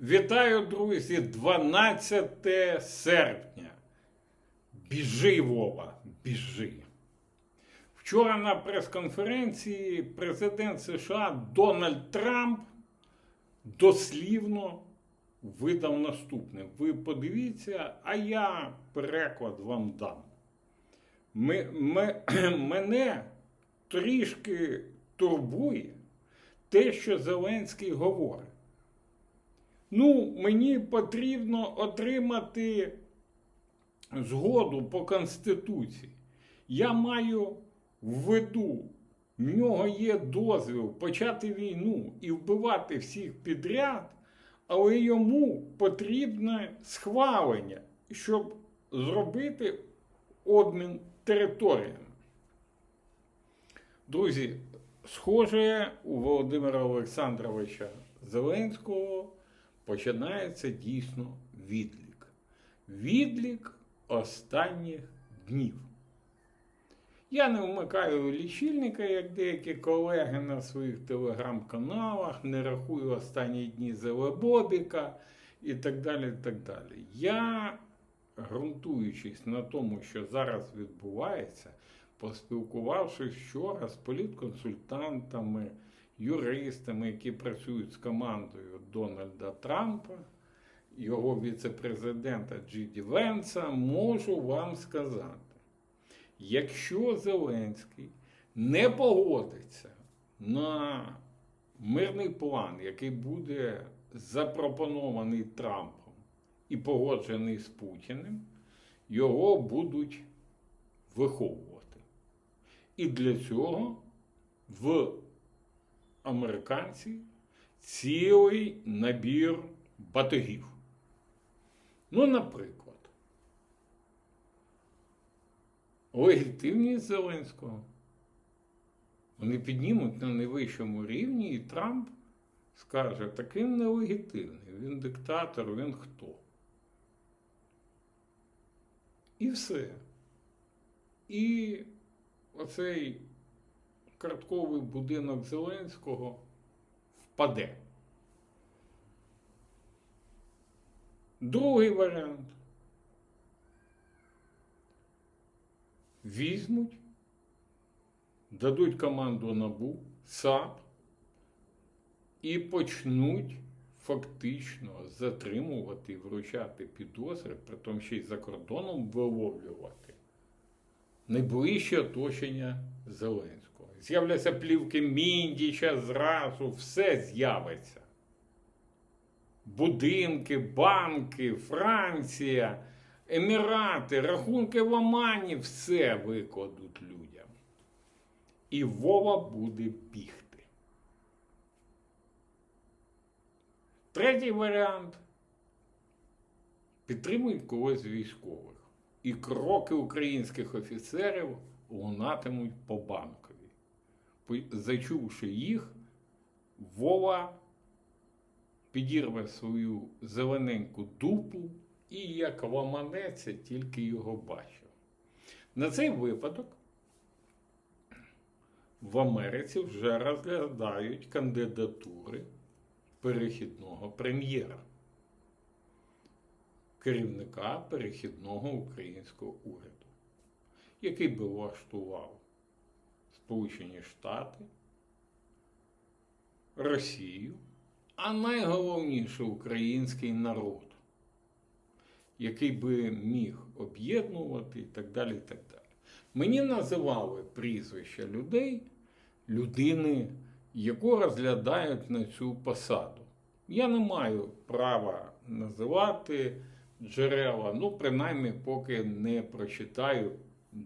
Вітаю, друзі! 12 серпня. Біжи, Вова, біжи. Вчора на прес-конференції президент США Дональд Трамп дослівно видав наступне. Ви подивіться, а я переклад вам дам. Ми, ми, мене трішки турбує те, що Зеленський говорить. Ну, мені потрібно отримати згоду по Конституції. Я маю в виду, в нього є дозвіл почати війну і вбивати всіх підряд, але йому потрібне схвалення, щоб зробити обмін територіями. Друзі, схоже, у Володимира Олександровича Зеленського починається дійсно відлік. Відлік останніх днів. Я не вмикаю лічильника, як деякі колеги на своїх телеграм-каналах, не рахую останні дні Зелебобіка і так далі. і так далі. Я, ґрунтуючись на тому, що зараз відбувається, поспілкувавшись вчора з політконсультантами, юристами, які працюють з командою Дональда Трампа, його віце-президента Джиді Венса, можу вам сказати, якщо Зеленський не погодиться на мирний план, який буде запропонований Трампом і погоджений з Путіним, його будуть виховувати. І для цього в американців цілий набір батогів. Ну, наприклад, легітимність Зеленського. Вони піднімуть на найвищому рівні, і Трамп скаже, такий нелегітимний, він диктатор, він хто. І все. І оцей картковий будинок Зеленського впаде. Другий варіант. Візьмуть, дадуть команду НАБУ, САП і почнуть фактично затримувати і вручати підозри, при тому ще й за кордоном виловлювати найближче оточення Зеленського. З'являться плівки Міндіча зразу, все з'явиться. Будинки, банки, Франція, Емірати, рахунки в Омані, все викладуть людям. І Вова буде бігти. Третій варіант. Підтримують когось з військових. І кроки українських офіцерів лунатимуть по банкові. Зачувши їх, Вова підірве свою зелененьку дупу і як ламанеться, тільки його бачив. На цей випадок в Америці вже розглядають кандидатури перехідного прем'єра, керівника перехідного українського уряду, який би влаштував Сполучені Штати, Росію, а найголовніше український народ, який би міг об'єднувати і так далі. і так далі. Мені називали прізвища людей, людини, яку розглядають на цю посаду. Я не маю права називати джерела, ну, принаймні, поки не прочитаю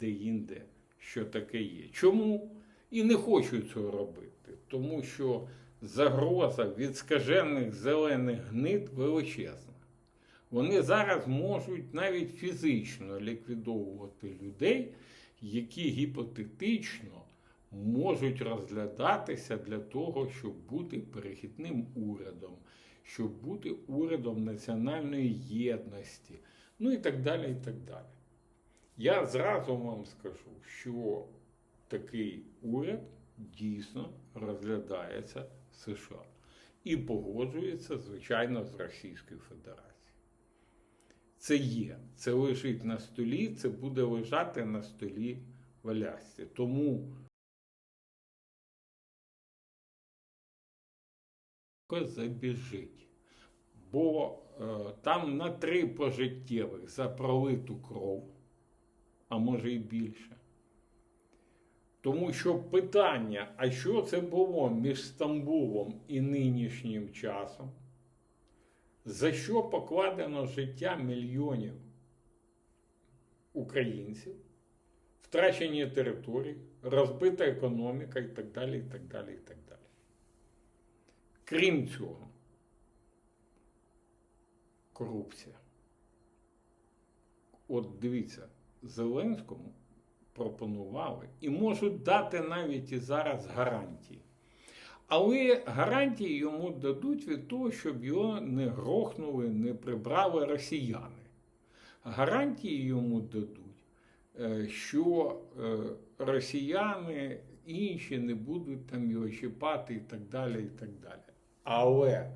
де-інде, що таке є. Чому? І не хочу цього робити, тому що загроза від скажених зелених гнид величезна. Вони зараз можуть навіть фізично ліквідовувати людей, які гіпотетично можуть розглядатися для того, щоб бути перехідним урядом, щоб бути урядом національної єдності, ну і так далі. і так далі. Я зразу вам скажу, що такий уряд дійсно розглядається в США. і погоджується, звичайно, з Російською Федерацією. Це є, це лежить на столі, це буде лежати на столі в Алясці. Тому забіжить. Бо е, там на три пожиттєвих за пролиту кров, а може і більше. Тому що питання, а що це було між Стамбулом і нинішнім часом, за що покладено життя мільйонів українців, втрачені території, розбита економіка і так далі, і так далі, і так далі. Крім цього, корупція. От дивіться, Зеленському пропонували і можуть дати навіть і зараз гарантії. Але гарантії йому дадуть від того, щоб його не грохнули, не прибрали росіяни. Гарантії йому дадуть, е, що е, росіяни інші не будуть там його чіпати і так далі. і так далі. Але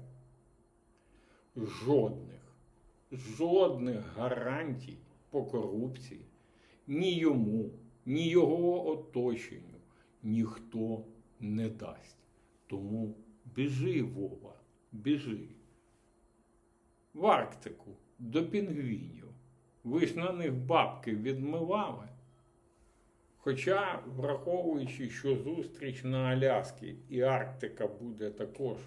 жодних, жодних гарантій по корупції ні йому, ні його оточенню ніхто не дасть. Тому біжи, Вова, біжи. В Арктику до пінгвінів. Ви ж на них бабки відмивали. Хоча, враховуючи, що зустріч на Аляскі і Арктика буде також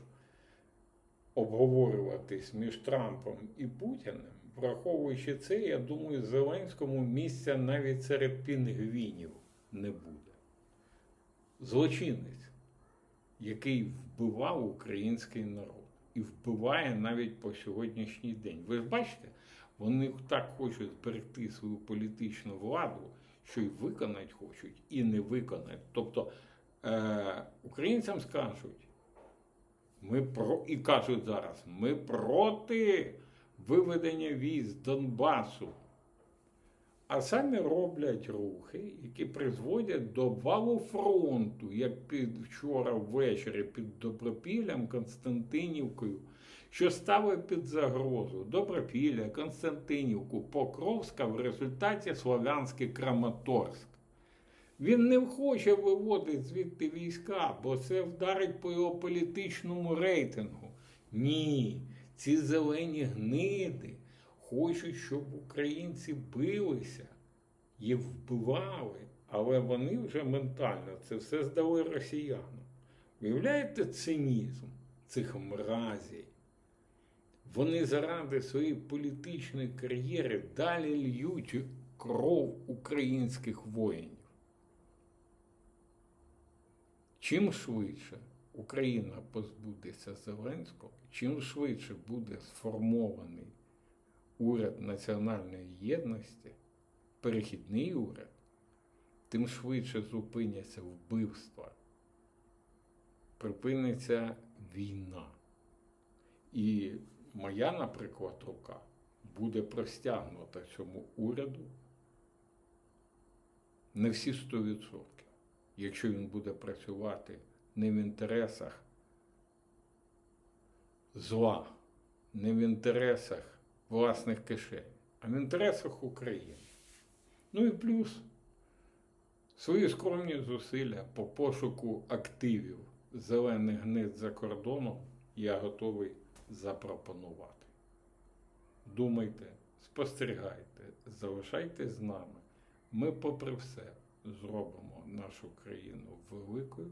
обговорюватись між Трампом і Путіним, враховуючи це, я думаю, Зеленському місця навіть серед пінгвінів не буде. Злочинець, який вбивав український народ і вбиває навіть по сьогоднішній день. Ви ж бачите, вони так хочуть зберегти свою політичну владу, що й виконати хочуть, і не виконають. Тобто е- українцям скажуть, ми про і кажуть зараз, ми проти виведення військ Донбасу. А самі роблять рухи, які призводять до обвалу фронту, як під вчора ввечері під Добропіллям, Константинівкою, що ставить під загрозу Добропілля, Константинівку, Покровська в результаті Слов'янський Краматорськ. Він не хоче виводити звідти війська, бо це вдарить по його політичному рейтингу. Ні, ці зелені гниди хочуть, щоб українці билися, їх вбивали, але вони вже ментально це все здали росіянам. Уявляєте цинізм цих мразів? Вони заради своєї політичної кар'єри далі льють кров українських воїнів. Чим швидше Україна позбудеться Зеленського, чим швидше буде сформований уряд національної єдності, перехідний уряд, тим швидше зупиняться вбивства, припиниться війна. І моя, наприклад, рука буде простягнута цьому уряду не всі 100%, якщо він буде працювати не в інтересах зла, не в інтересах власних кишень, а в інтересах України. Ну і плюс свої скромні зусилля по пошуку активів зелених гнид за кордоном я готовий запропонувати. Думайте, спостерігайте, залишайтесь з нами. Ми, попри все, зробимо нашу країну великою,